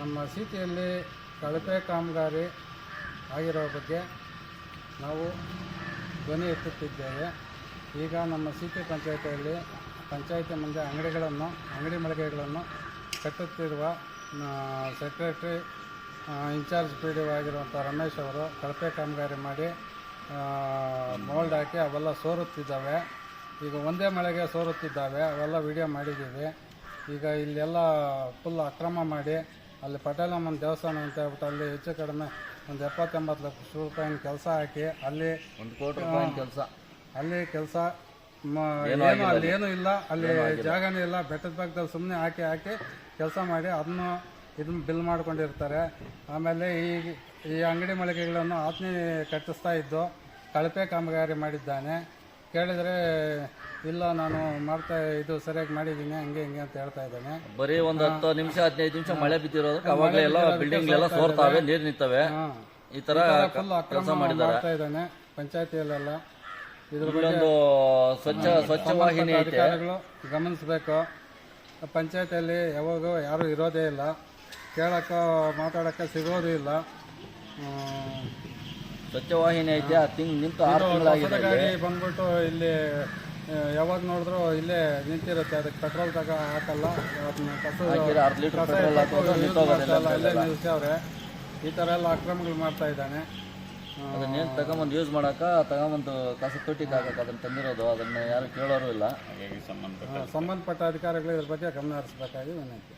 ನಮ್ಮ ಸಿಟಿಯಲ್ಲಿ ಕಳಪೆ ಕಾಮಗಾರಿ ಆಗಿರೋ ಬಗ್ಗೆ ನಾವು ಧ್ವನಿ ಎತ್ತುತ್ತಿದ್ದೇವೆ. ಈಗ ನಮ್ಮ ಸಿಟಿ ಪಂಚಾಯತಿಯಲ್ಲಿ ಪಂಚಾಯತಿ ಮುಂದೆ ಅಂಗಡಿಗಳನ್ನು, ಅಂಗಡಿ ಮಳಿಗೆಗಳನ್ನು ಕಟ್ಟುತ್ತಿರುವ secretary in charge P D ಆಗಿರುವಂಥ ರಮೇಶ್ ಅವರು ಕಳಪೆ ಕಾಮಗಾರಿ ಮಾಡಿ ಮೋಲ್ಡ್ ಹಾಕಿ ಅವೆಲ್ಲ ಸೋರುತ್ತಿದ್ದಾವೆ. ಈಗ ಒಂದೇ ಮಳೆಗೆ ಸೋರುತ್ತಿದ್ದಾವೆ. ಅವೆಲ್ಲ ವಿಡಿಯೋ ಮಾಡಿದ್ದೀವಿ. ಈಗ ಇಲ್ಲೆಲ್ಲ ಫುಲ್ ಅಕ್ರಮ ಮಾಡಿ ಅಲ್ಲಿ ಪಟೇಲಮ್ಮನ ದೇವಸ್ಥಾನ ಅಂತ ಹೇಳ್ಬಿಟ್ಟು ಅಲ್ಲಿ ಹೆಚ್ಚು ಕಡಿಮೆ ಒಂದು ಎಪ್ಪತ್ತೆಂಬತ್ತು ಲಕ್ಷ ರೂಪಾಯಿನ ಕೆಲಸ ಹಾಕಿ ಅಲ್ಲಿ ಒಂದು ಕೋಟಿ ರೂಪಾಯಿ ಕೆಲಸ. ಅಲ್ಲಿ ಕೆಲಸ ಏನು ಅಲ್ಲಿ ಏನೂ ಇಲ್ಲ. ಅಲ್ಲಿ ಜಾಗನೇ ಇಲ್ಲ. ಬೆಟ್ಟದ ಭಾಗದಲ್ಲಿ ಸುಮ್ಮನೆ ಹಾಕಿ ಹಾಕಿ ಕೆಲಸ ಮಾಡಿ ಅದನ್ನು ಇದನ್ನ ಬಿಲ್ ಮಾಡ್ಕೊಂಡಿರ್ತಾರೆ. ಆಮೇಲೆ ಈ ಈ ಅಂಗಡಿ ಮಳಿಗೆಗಳನ್ನು ಆತ್ಮೀಯ ಕಟ್ಟಿಸ್ತಾ ಇದ್ದು ಕಳಪೆ ಕಾಮಗಾರಿ ಮಾಡಿದ್ದಾನೆ. ಕೇಳಿದರೆ ಇಲ್ಲ ನಾನು ಮಾಡ್ತಾ ಇದು ಸರಿಯಾಗಿ ಮಾಡಿದ್ದೀನಿ ಹಂಗೆ ಹಿಂಗೆ ಅಂತ ಹೇಳ್ತಾ ಇದ್ದಾನೆ. ಬರೀ ಒಂದು ಹತ್ತು ನಿಮಿಷ ಹದಿನೈದು ನಿಮಿಷ ಮಳೆ ಬಿದ್ದಿರೋದಕ್ಕೆ ಅವಾಗಲೇ ಎಲ್ಲ ಬಿಲ್ಡಿಂಗ್ ಎಲ್ಲ ಸೋರ್ತಾವೆ ನೀರು ನಿಂತವೆ. ಈ ತರ ಫುಲ್ ಅಕ್ರಮ ಕೆಲಸ ಮಾಡಿದ್ದಾರೆ. ಮಾಡ್ತಾ ಇದ್ದಾನೆ ಪಂಚಾಯತಿಯಲ್ಲೆಲ್ಲ. ಇದ್ರ ಬಗ್ಗೆ ಇಲ್ಲೊಂದು ಸ್ವಚ್ಛ ಸ್ವಚ್ಛ ವಾಹಿನಿ ಐತೆ. ಅಧಿಕಾರಿಗಳು ಗಮನಿಸಬೇಕು. ಪಂಚಾಯತಿಯಲ್ಲಿ ಯಾವಾಗೂ ಯಾರೂ ಇರೋದೇ ಇಲ್ಲ. ಕೇಳೋಕ್ಕೋ ಮಾತಾಡೋಕ್ಕೆ ಸಿಗೋದು ಇಲ್ಲ. ಸ್ವಚ್ಛ ವಾಹಿನಿ ಐತೆ ಆ ತಿಂಗ್ ನಿಂತು ಆರು ತಿಂಗಳಾಗಿದೆ ಗಾಡಿ ಬಂದ್ಬಿಟ್ಟು ಇಲ್ಲಿ ಯಾವಾಗ ನೋಡಿದ್ರು ಇಲ್ಲೇ ನಿಂತಿರುತ್ತೆ ಅದಕ್ಕೆ ಪೆಟ್ರೋಲ್ ತಗ ಹಾಕಲ್ಲ ಅದನ್ನ ಕಸ ಹಾಕಿದ್ರೆ ಅರ್ಧ ಲೀಟರ್ ಪೆಟ್ರೋಲ್ ಹಾಕೋದು ನಿಂತೋಗೋದಿಲ್ಲ ಇಲ್ಲ, ನಿಲ್ಸವ್ರೆ ಈ ಥರ ಎಲ್ಲ ಅಕ್ರಮಗಳು ಮಾಡ್ತಾ ಇದ್ದಾನೆ. ಅದನ್ನ ಅದನ್ನೇನು ತಗೊಂಬಂದು ಯೂಸ್ ಮಾಡೋಕೆ ತಗೊಂಬಂದು ಕಸ ತೊಟ್ಟಿಗೆ ಹಾಕಕ್ಕೆ ಅದನ್ನ ತಂದಿರೋದು ಅದನ್ನ ಯಾರು ಕೇಳೋರು ಇಲ್ಲ. ಸಂಬಂಧಪಟ್ಟ ಅಧಿಕಾರಿಗಳು ಇದ್ರ ಬಗ್ಗೆ ಗಮನ ಹರಿಸ್ಬೇಕಾಗಿ ವಿನಂತಿ.